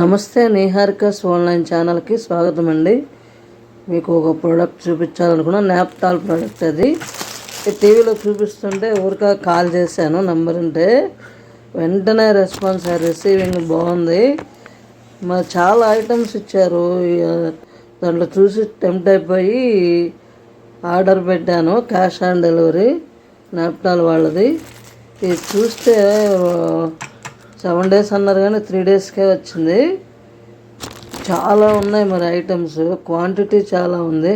నమస్తే నిహారికస్ ఆన్లైన్ ఛానల్కి స్వాగతం అండి మీకు ఒక ప్రోడక్ట్ చూపించాలనుకున్నా నాప్తాల్ ప్రోడక్ట్ అది. టీవీలో చూపిస్తుంటే ఊరిక కాల్ చేశాను నంబర్ ఉంటే వెంటనే రెస్పాన్స్ రిసీవింగ్ బాగుంది. మరి చాలా ఐటమ్స్ ఇచ్చారు. దాంట్లో చూసి టెంప్ట్ అయిపోయి ఆర్డర్ పెట్టాను క్యాష్ ఆన్ డెలివరీ నాప్టాల్ వాళ్ళది. ఇది చూస్తే సెవెన్ డేస్ అన్నారు కానీ త్రీ డేస్కే వచ్చింది. చాలా ఉన్నాయి మరి ఐటమ్స్ క్వాంటిటీ చాలా ఉంది.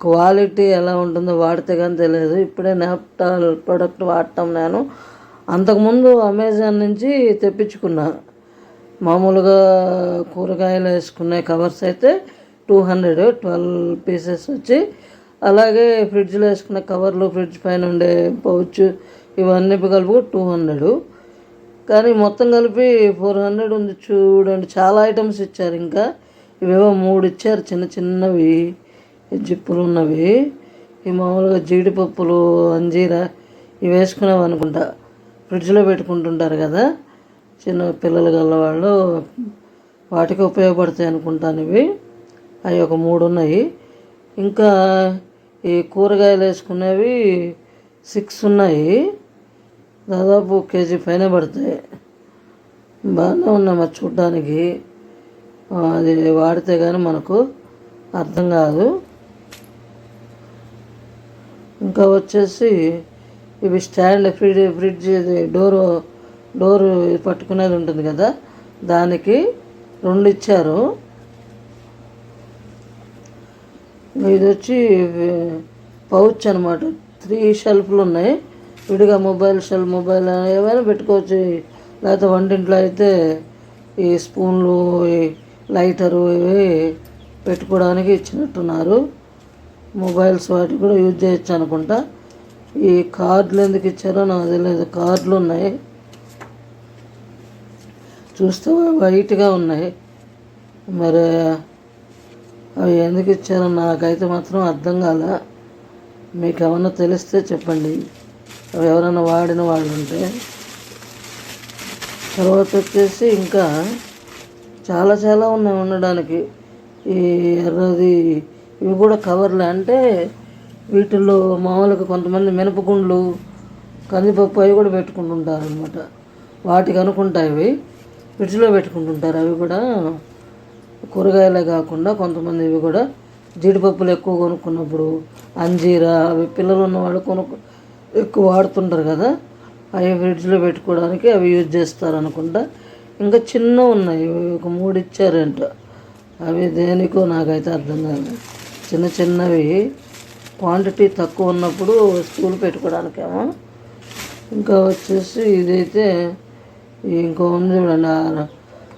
క్వాలిటీ ఎలా ఉంటుందో వాడితే కానీ తెలియదు. ఇప్పుడే నాప్టాల్ ప్రోడక్ట్ వాడటం నేను. అంతకుముందు అమెజాన్ నుంచి తెప్పించుకున్నా. మామూలుగా కూరగాయలు వేసుకునే కవర్స్ అయితే టూ హండ్రెడ్ ట్వెల్వ్ పీసెస్ వచ్చి అలాగే ఫ్రిడ్జ్లో వేసుకునే కవర్లు ఫ్రిడ్జ్ పైన ఉండే పౌచ్ ఇవన్నీ కలుపు టూ హండ్రెడ్ కానీ మొత్తం కలిపి ఫోర్ హండ్రెడ్ ఉంది చూడండి. చాలా ఐటమ్స్ ఇచ్చారు ఇంకా. ఇవేవో మూడు ఇచ్చారు చిన్న చిన్నవి. జిప్పులు ఉన్నవి. ఈ మామూలుగా జీడిపప్పులు అంజీరా ఇవి వేసుకునేవి అనుకుంటా. ఫ్రిడ్జ్లో పెట్టుకుంటుంటారు కదా. చిన్న పిల్లలు గల్లవాళ్ళు వాటికి ఉపయోగపడతాయి అనుకుంటాను ఇవి. అవి ఒక మూడు ఉన్నాయి. ఇంకా ఈ కూరగాయలు వేసుకునేవి సిక్స్ ఉన్నాయి. దాదాపు కేజీ పైన పడతాయి. బాగానే ఉన్నాయి మరి చూడ్డానికి. అది వాడితే కానీ మనకు అర్థం కాదు. ఇంకా వచ్చేసి ఇవి stand fridge fridge door door door పట్టుకునేది ఉంటుంది కదా దానికి రెండు ఇచ్చారు. ఇది వచ్చి పౌచ్ అనమాట త్రీ షెల్ఫ్లు ఉన్నాయి. విడిగా మొబైల్ షెల్ మొబైల్ ఏమైనా పెట్టుకోవచ్చు. లేకపోతే వంటింట్లో అయితే ఈ స్పూన్లు ఈ లైటరు ఇవి పెట్టుకోవడానికి ఇచ్చినట్టున్నారు. మొబైల్స్ వాటికి కూడా యూజ్ చేయొచ్చు అనుకుంటా. ఈ కార్డులు ఎందుకు ఇచ్చారో నాకు తెలియదు. కార్డులు ఉన్నాయి. చూస్తే వైట్గా ఉన్నాయి. మరి అవి ఎందుకు ఇచ్చారో నాకైతే మాత్రం అర్థం కాల. మీకు ఏమన్నా తెలిస్తే చెప్పండి. ఎవరైనా వాడిన వాళ్ళు ఉంటే తర్వాత వచ్చేసి ఇంకా చాలా చాలా ఉన్నాయి ఉండడానికి. ఈ ఎర్రది ఇవి కూడా కవర్లే. అంటే వీటిల్లో మామూలుగా కొంతమంది మినపగుండ్లు కందిపప్పు అవి కూడా పెట్టుకుంటుంటారు అనమాట వాటికి అనుకుంటాయి ఇవి. ఫ్రిడ్జ్లో పెట్టుకుంటుంటారు. అవి కూడా కూరగాయలే కాకుండా కొంతమంది ఇవి కూడా జీడిపప్పులు ఎక్కువ కొనుక్కున్నప్పుడు అంజీరా అవి పిల్లలు ఉన్నవాళ్ళు కొనుక్కు ఎక్కువ వాడుతుంటారు కదా అవి ఫ్రిడ్జ్లో పెట్టుకోవడానికి అవి యూజ్ చేస్తారు అనుకుంటా ఇంకా చిన్న ఉన్నాయి ఒక మూడు ఇచ్చారంట. అవి దేనికో నాకైతే అర్థం కాదు చిన్న చిన్నవి క్వాంటిటీ తక్కువ ఉన్నప్పుడు స్కూల్ పెట్టుకోవడానికేమో. ఇంకా వచ్చేసి ఇదైతే ఇంకో ఉంది చూడండి ఆ-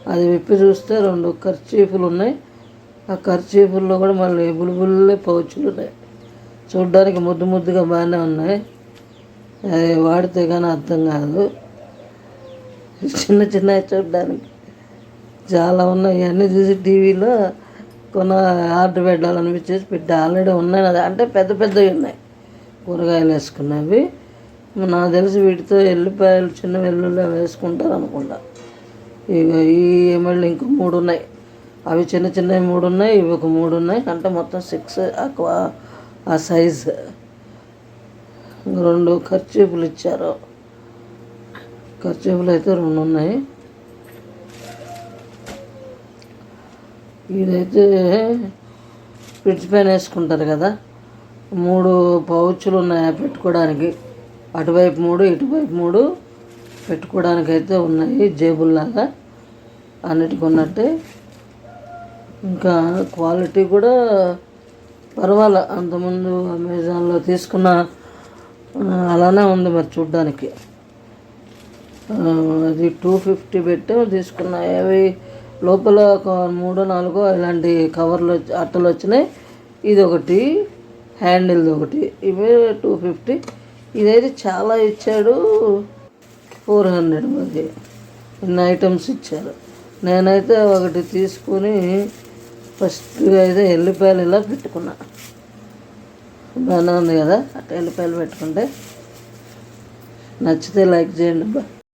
అది విప్పి చూస్తే రెండు ఖర్చీఫులు ఉన్నాయి. ఆ ఖర్చీఫుల్లో కూడా మళ్ళీ బుల్బుల్లే పౌచులు ఉన్నాయి. చూడ్డానికి ముద్దు ముద్దుగా బాగానే ఉన్నాయి. వాడితే కానీ అర్థం కాదు. చిన్న చిన్నవి చూడడానికి చాలా ఉన్నాయి. అన్నీ చూసి టీవీలో కొన ఆర్డర్ పెట్టాలనిపించేసి పెట్టి ఆల్రెడీ ఉన్నాయి. అది అంటే పెద్ద పెద్దవి ఉన్నాయి. కూరగాయలు వేసుకున్నవి. నాకు తెలిసి వీటితో ఎల్లిపాయలు చిన్న వెల్లుల్లి వేసుకుంటారు అనుకుంటా. ఇక ఈ మళ్ళీ ఇంకో మూడు ఉన్నాయి. అవి చిన్న చిన్నవి మూడు ఉన్నాయి. ఇవి ఒక మూడు ఉన్నాయి. అంటే మొత్తం సిక్స్ ఆ సైజ్ రెండు ఖర్చీపులు ఇచ్చారు. ఖర్చీపులు అయితే రెండు ఉన్నాయి. ఇదైతే ఫ్రిడ్జ్ పైన వేసుకుంటారు కదా. మూడు పౌచులు ఉన్నాయి పెట్టుకోవడానికి. అటువైపు మూడు ఇటువైపు మూడు పెట్టుకోవడానికి అయితే ఉన్నాయి జేబుల్లాగా అన్నిటికి ఉన్నట్టే. ఇంకా క్వాలిటీ కూడా పర్వాలే. అంతకుముందు అమెజాన్లో తీసుకున్న అలానే ఉంది మరి చూడ్డానికి. అది టూ ఫిఫ్టీ పెట్టి తీసుకున్నా అవి లోపల ఒక మూడో నాలుగో ఇలాంటి కవర్లు వచ్చి- అట్టలు వచ్చినాయి. ఇది ఒకటి హ్యాండిల్ది ఒకటి. ఇవే టూ ఫిఫ్టీ ఇదైతే చాలా ఇచ్చాడు ఫోర్ హండ్రెడ్ మరి ఇన్ని ఐటమ్స్ ఇచ్చారు. నేనైతే ఒకటి తీసుకుని ఫస్ట్ అయితే ఎల్లిపాయలు ఇలా పెట్టుకున్నాను బాగానే ఉంది కదా? అట్లా ఎల్లిపాయలు పెట్టుకుంటే నచ్చితే లైక్ చేయండి అబ్బా.